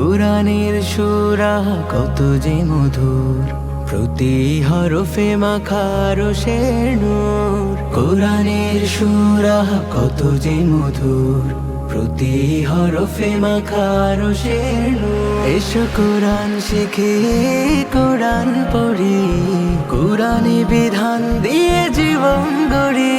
কোরআনের সুরা কত যে মধুর। প্রতি হরফে মাখারো সে নূর। কোরআনের সুরা কত যে মধুর। প্রতি হরফে মাখারো সে নূর। এসো কোরআন শিখে, কোরআন পড়ি। কোরআনে বিধান দিয়ে জীবন গড়ি।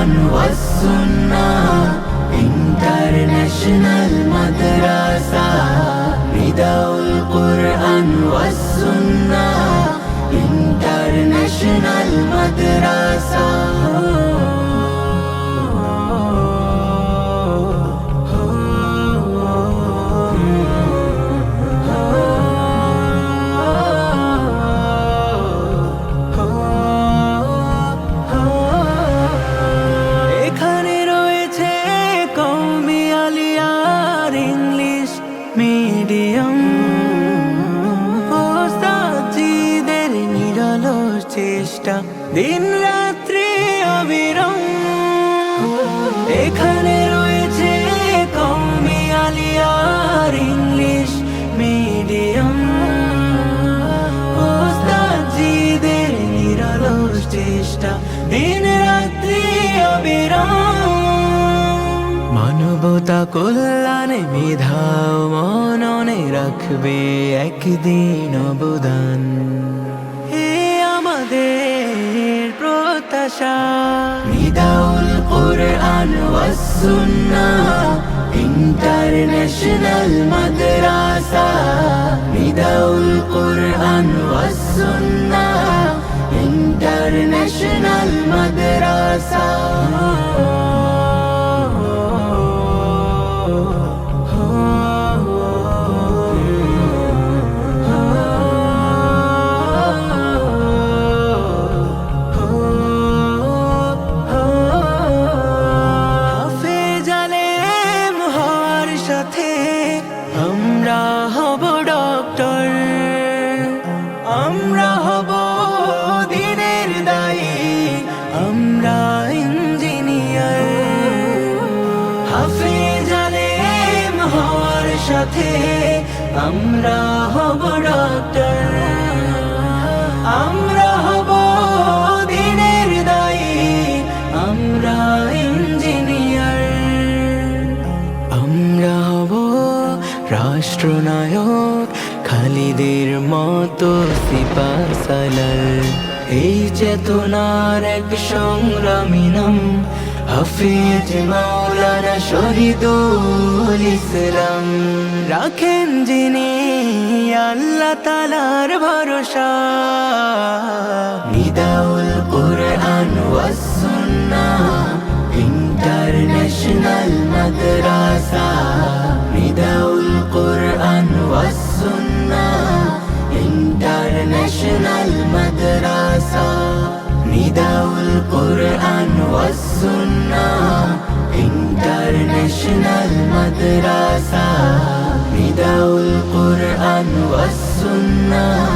কোরআন ওয়াস সুন্নাহ ইন্টারন্যাশনাল মাদ্রাসা নিদাউল কোরআন ওয়াস সুন্নাহ চেষ্টা। দিন রাত্রি অবিরম। এখানে রয়েছে কৌমি আলিয়ার ইংলিশ মিডিয়াম। ওস্তাদজিদের নিরলস চেষ্টা। দিন রাত্রি অবিরাম। মানবতা কল্যাণে মেধাও মননে রাখবে একদিন অবদান। প্রত্যাশা নিদাউল কোরআন ওয়াস সুন্নাহ ইন্টারন্যাশনাল মাদ্রাসা। নিদাউল কোরআন ওয়াস সুন্নাহ সাথে আমরা হব ডক্টর আমরা হব দিনের দায়ী। আমরা ইঞ্জিনিয়ার। আমরা হব রাষ্ট্রনায়ক খালিদের মতো সিপাসালার এই চেতনার এক সংগ্রামী নাম হাফিজ মাওলানা শহীদুল ইসলাম। রাখেন যিনি আল্লাহ তালার ভরসা। নিদাউল কোরআন ওয়াসুন্না ইন্টারন্যাশনাল মাদ্রাসা। নিদাউল কোরআন ওয়াসুন্না ইন্টারন্যাশনাল মাদ্রাসা। নিদাউল কোরআন ওয়াসুন্না মাদ্রাসা বিদাউল কুরআন ওয়াস সুন্নাহ।